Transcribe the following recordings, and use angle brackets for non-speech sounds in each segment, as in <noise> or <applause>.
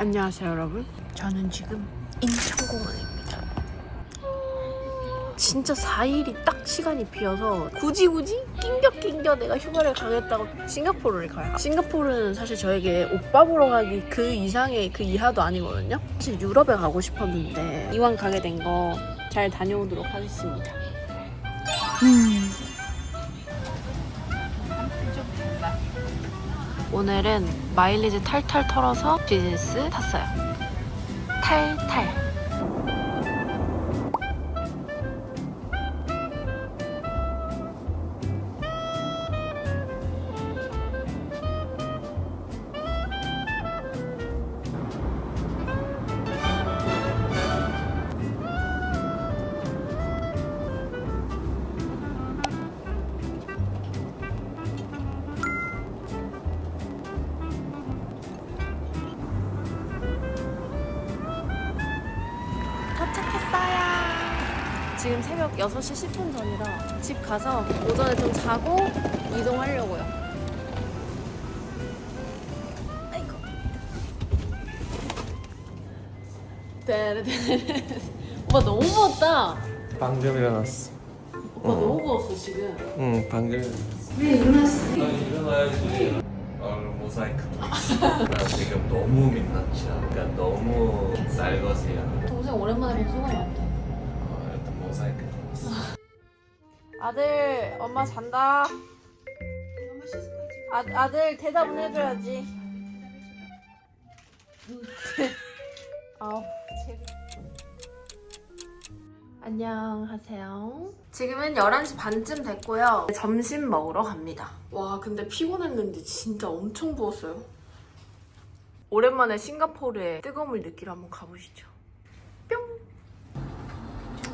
안녕하세요 여러분. 저는 지금 인천공항입니다 진짜 4일이 딱 시간이 비어서 굳이 굳이 낑겨 낑겨 내가 휴가를 가겠다고 싱가포르를 가요 싱가포르는 사실 저에게 오빠 보러 가기 그 이상의 그 이하도 아니거든요 사실 유럽에 가고 싶었는데 이왕 가게 된 거 잘 다녀오도록 하겠습니다 오늘은 마일리지 탈탈 털어서 비즈니스 탔어요. 탈탈. 새벽 6시 10분 전이라 집 가서 오전에 좀 자고 이동하려고요. 아이고. 오빠 너무 부었다. 방금 일어났어. 오빠 너무 부었어 지금. 응, 방금. 왜 일어났어? 나 일어나야지. 얼굴 모자이크. 나 지금 너무 민낯이야. 그러니까 너무 쌀것이야. 동생 오랜만에 본 소감이 어때? 아들 엄마 잔다. 아, 아들 대답은 해줘야지. <laughs> 아우 제 안녕하세요. 지금은 11시 반쯤 됐고요. 점심 먹으러 갑니다. 와 근데 피곤했는데 진짜 엄청 부었어요. 오랜만에 싱가포르의 뜨거움을 느끼러 한번 가보시죠. 뿅.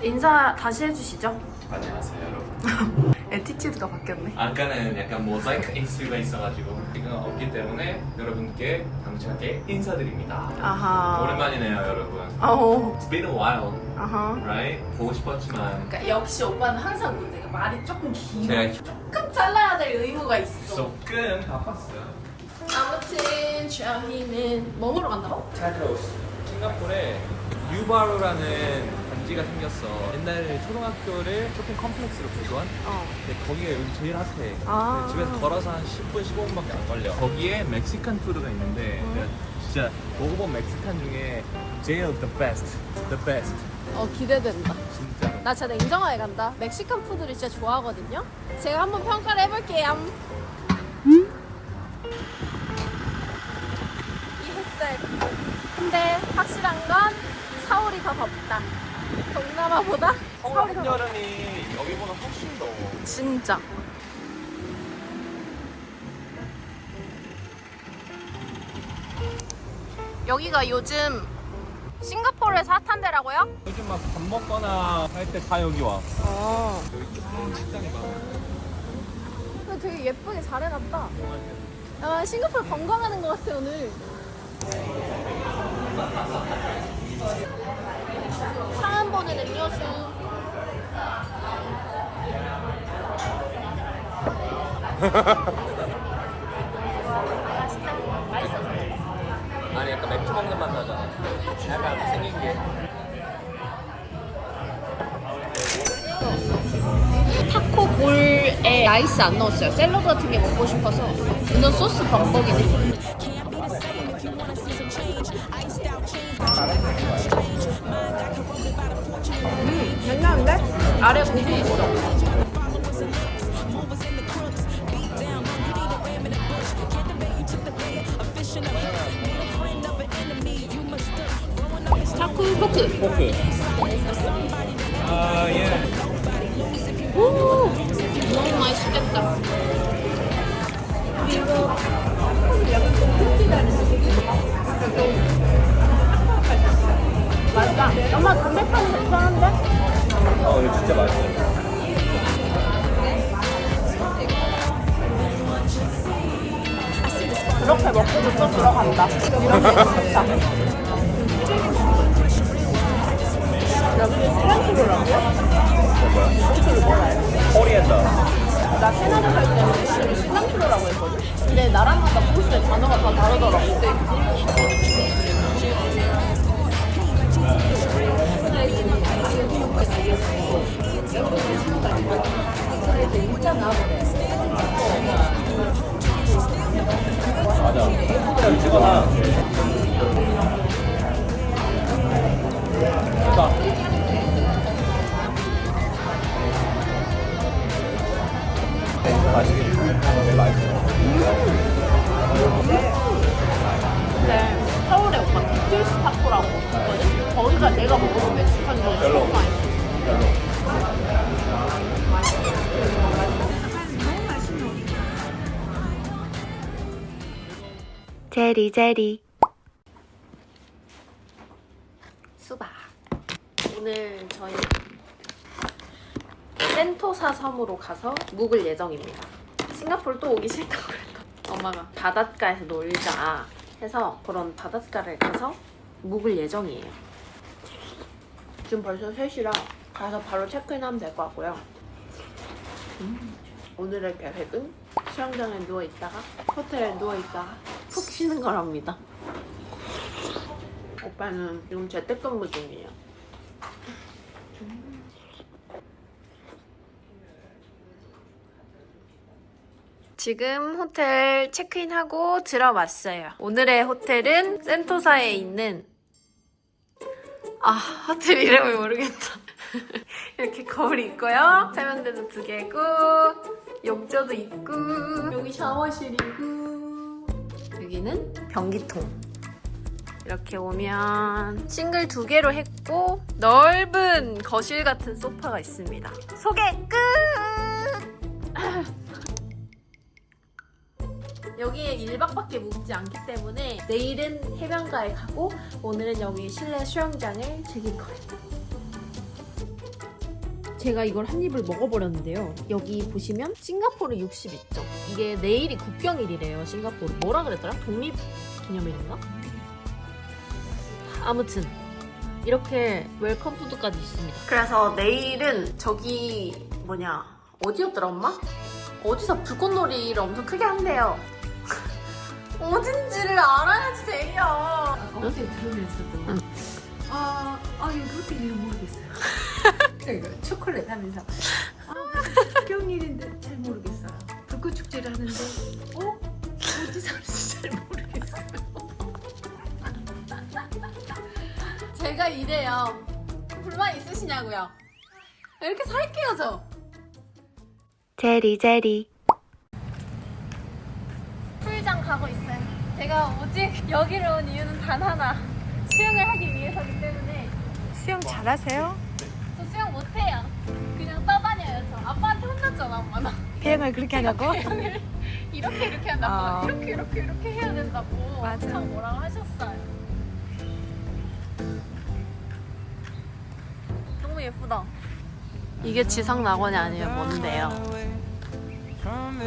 인사 다시 해주시죠. 안녕하세요, 여러분. <laughs> 에티튜드가 바뀌었네. 아까는 약간 모자이크 인수가 있어가지고 지금 없기 때문에 여러분께 당차게 인사드립니다. 아하. 오랜만이네요, 여러분. 아오. It's been a while, 아하. right? 보고 싶었지만 그러니까 역시 오빠는 항상 문제가 말이 조금 길어. 제가 조금 잘라야 될 의무가 있어. 조금 바빴어요. 아무튼 저희는 뭐 먹으러 간다고? 타코스. 싱가포르에 유바로라는 단지가 생겼어. 옛날에 초등학교를 쇼핑 컴플렉스로 개조한. 어. 근데 거기가 요즘 제일 핫해. 아. 집에서 걸어서 한 10분, 15분밖에 안 걸려. 거기에 멕시칸 푸드가 있는데 음. 내가 진짜 먹어본 멕시칸 중에 제일 the best, the best. 어 기대된다. 진짜로. 나 진짜 냉정하게 간다. 멕시칸 푸드를 진짜 좋아하거든요. 제가 한번 평가를 해볼게요. 이 햇살. 근데 확실한 건 서울이 더 덥다. 동남아보다 서울이 더 덥다. 여름이 여기보다 훨씬 더워. 진짜. 여기가 요즘 싱가포르에서 핫한 데라고요? 요즘 막 밥 먹거나 할 때 다 여기 와. 어. 여기 조금 식당이 많아. 근데 되게 예쁘게 잘 해놨다. 아, 싱가포르 관광하는 것 같아, 오늘. 상한 보는 음료수. 맛있다. 맛있어서. 아니 약간 맥주 먹는 맛 나잖아. 약간 생긴 게. 타코 볼에 라이스 안 넣었어요. 샐러드 같은 게 먹고 싶어서. 이건 소스 범벅이네. 아래 고기 있어. 타코 포크. 포크. 아 예. 오, 너무 맛있겠다. 그리고 맛있다. 엄마 담백한 괜찮은데? 어 이거 진짜 맛있어. The 그렇게 먹고부터 들어간다. 이런 게 좋다. 여기 실랑초로라고요? 코리안다. 나 캐나다 살 때는 실랑초로라고 했거든? 근데 나라마다 포스의 단어가 다 다르더라고. 맛있겠 제리 제리. 수박. 오늘 저희 센토사 섬으로 가서 묵을 예정입니다. 싱가포르 또 오기 싫다고 그랬다 엄마가 바닷가에서 놀자 해서 그런 바닷가를 가서 묵을 예정이에요. 지금 벌써 3시라 가서 바로 체크인하면 될 것 같고요. 음, 오늘의 계획은 수영장에 누워있다가 호텔에 누워있다가 푹 쉬는 거랍니다. 오빠는 지금 재택근무 중이에요. 지금 호텔 체크인하고 들어왔어요. 오늘의 호텔은 센토사에 있는 아 호텔 이름을 모르겠다. <laughs> 이렇게 거울이 있고요. 세면대도 두 개고 욕조도 있고 여기 샤워실이고 여기는 변기통. 이렇게 오면 싱글 두 개로 했고 넓은 거실 같은 소파가 있습니다. 소개 끝! <laughs> 여기에 1박밖에 묵지 않기 때문에 내일은 해변가에 가고 오늘은 여기 실내 수영장을 즐길 거예요. 제가 이걸 한 입을 먹어버렸는데요. 여기 보시면 싱가포르 60 있죠. 이게 내일이 국경일이래요. 싱가포르. 뭐라 그랬더라? 독립 기념일인가? 아무튼 이렇게 웰컴 푸드까지 있습니다. 그래서 내일은 저기 뭐냐 어디였더라 엄마? 어디서 불꽃놀이를 엄청 크게 한대요. <laughs> 어딘지를 알아야지 돼요. 어제 들으면서도 응. 아, 아 이거 그렇게 이름 모르겠어요. <laughs> 그러니까 초콜릿 하면서 아 경일인데 잘 모르겠어요. 불꽃 축제를 하는데 어 어디서 하는지 잘 모르겠어요. <laughs> 제가 이래요. 불만 있으시냐고요? 이렇게 살게요 저. 제리 제리 풀장 가고 있어요. 제가 오직 여기로 온 이유는 단 하나. 수영을 하기 위해서기 때문에 수영 잘하세요? 혼났잖아 엄마나. 배영을 그렇게 하냐고? <laughs> 이렇게 이렇게 한다고. 어. 이렇게 이렇게 이렇게 해야 된다고. 맞아. 엄청 뭐라고 하셨어요. 너무 예쁘다. 이게 지상 낙원이 아니에요. 뭔데요?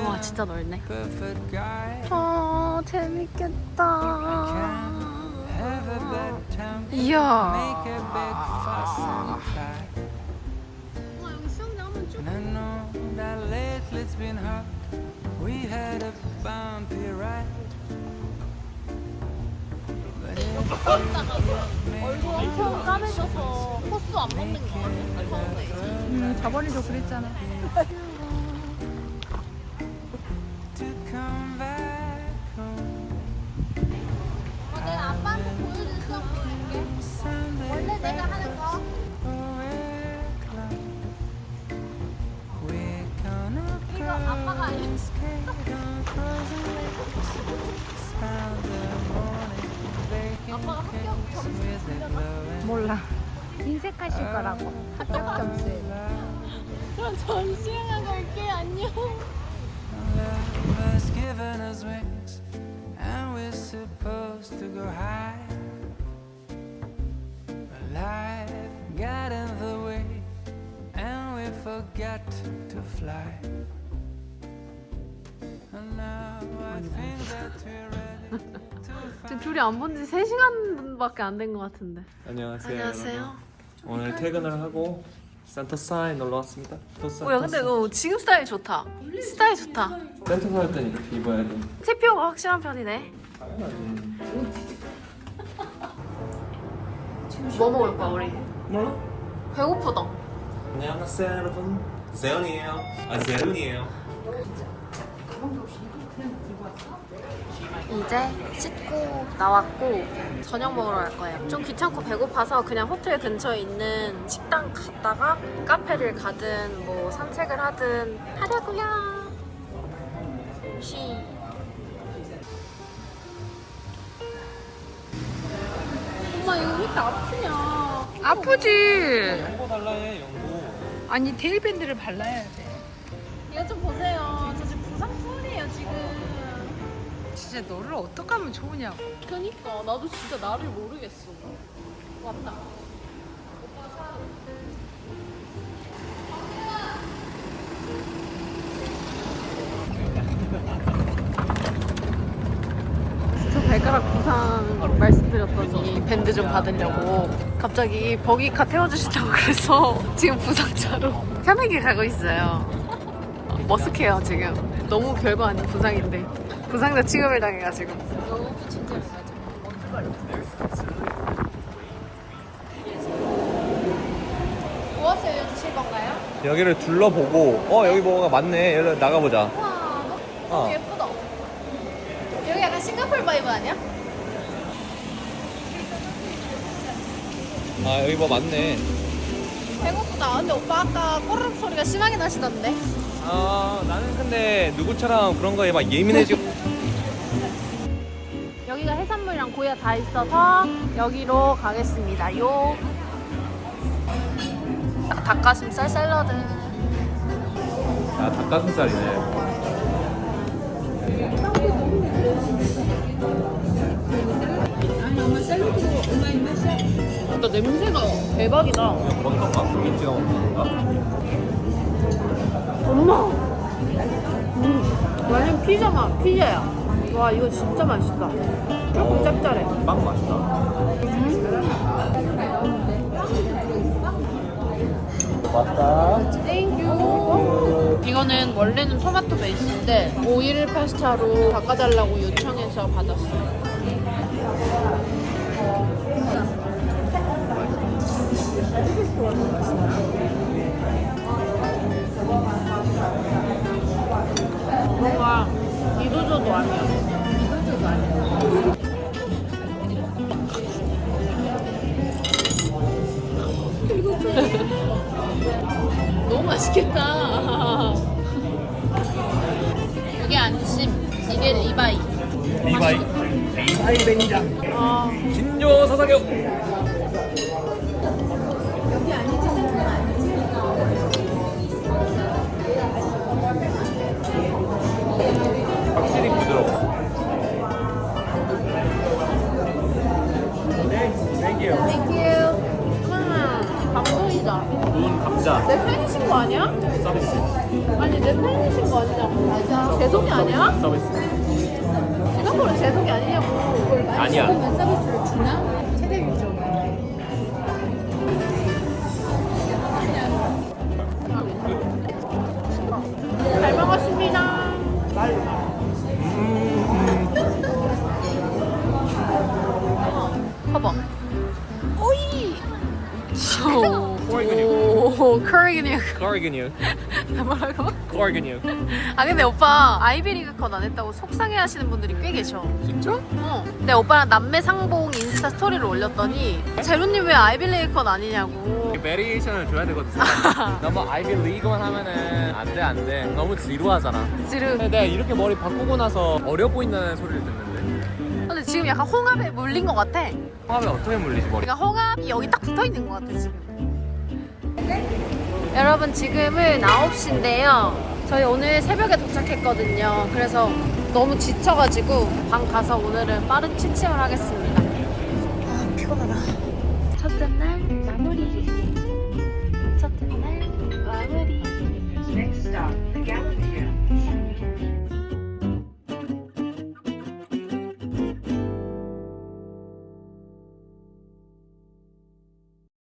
와 진짜 넓네. 아 재밌겠다. 이야. Know that lately it's been hard. We had a bumpy ride. But if 얼굴 엄청 까매져서 호수 안 먹는 거 같아. 처음에. 음, 저번에도 그랬잖아 to come back home, 어, 내가 아빠한테 보여줄 원래 내가 하는 거. 몰라 인색하실 거라고 합격 점수에 그럼 전 수영하고 올게. 안녕. Love has given us wings, and we're supposed to go high. But life got in the way, and we forgot to fly. 지금 둘이 안 본 지 3시간밖에 안 된 것 같은데. 안녕하세요. 안녕하세요. 여러분. 오늘 퇴근을 하고 센터사에 놀러 왔습니다. 토사. 어, 야, 근데 너 지금 스타일 좋다. 스타일 좋다. 센터사 할 때는 이렇게 입어야 돼. TPO가 확실한 편이네. 뭐 먹을 거야, 우리? 몰라? 배고프다. 안녕하세요 여러분. 세연이에요. 아 세연이에요. 이제 씻고 나왔고 저녁 먹으러 갈 거예요. 좀 귀찮고 배고파서 그냥 호텔 근처에 있는 식당 갔다가 카페를 가든 뭐 산책을 하든 하려고요. 쉬. 엄마 이거 왜 이렇게 아프냐? 아프지. 연고 달라해 연고. 아니 테일밴드를 발라야 돼. 이거 좀 보세요. 진짜 너를 어떻게 하면 좋으냐고. 그니까 나도 진짜 나를 모르겠어. 왔다. 저 발가락 부상 말씀드렸더니 밴드 좀 받으려고 갑자기 버기카 태워주신다고 그래서 지금 부상차로 편하게 가고 있어요. 머쓱해요 지금. 너무 별거 아닌 부상인데 부상자 취급을 당해가지고. 무엇을 주실 건가요? 여기를 둘러보고 어 여기 뭐가 많네. 여기 나가보자. 와 너무 어. 예쁘다. 여기 약간 싱가포르 바이브 아니야? 아 여기 뭐 많네. 배고프다. 근데 오빠 아까 꼬르륵 소리가 심하게 나시던데. 아 나는 근데 누구처럼 그런 거에 막 예민해지고. 해산물이랑 고기가 다 있어서 여기로 가겠습니다. 요 닭가슴살 샐러드. 아 닭가슴살이네. 나 냄새가 대박이다. 그냥 어떤 거? 김치 넣은 건가? 엄마. 음, 완전 피자 맛, 피자야. 와 이거 진짜 맛있다. 조금 짭짤해. 빵 맛있다. 맞다. 땡큐. 이거는 원래는 토마토 베이스인데 오일 파스타로 바꿔달라고 요청해서 받았어요. 뭔가 이도저도 아니야. 이도저도 <laughs> 아니야. 너무 맛있겠다. 이게 안심, 이게 리바이. 리바이. 리바이 매니장. 아, 신조 사사교. 확실히 내 팬이신 거 아니야? 서비스. 아니 내 팬이신 거 아니냐고. 속이 아니야? 서비스. 싱가포르 제 속이 아니냐고. 아니야. 서비스를 주나? 오, 커리 근육. 커리 근육. 뭐라고? 커리 근육. 아 근데 오빠 아이비리그 컷 안 했다고 속상해 하시는 분들이 꽤 계셔. 진짜? 어. 근데 오빠랑 남매 상봉 인스타 스토리를 올렸더니 제로님 왜 아이비리그 컷 아니냐고. 베리에이션을 줘야 되거든. <laughs> 너무 아이비 리그만 하면은 안돼 안돼. 너무 지루하잖아. 지금 근데 내가 이렇게 머리 바꾸고 나서 어려 보인다는 소리를 듣는데. 근데 지금 약간 홍합에 물린 것 같아. 화면 어떻게 물리지 머리? 그러니까 홍합이 여기 딱 붙어 있는 것 같아 지금. 여러분 지금은 9시인데요. 저희 오늘 새벽에 도착했거든요. 그래서 너무 지쳐가지고 방 가서 오늘은 빠른 취침을 하겠습니다. 아 피곤하다. 첫째 날 마무리. 첫째 날 마무리.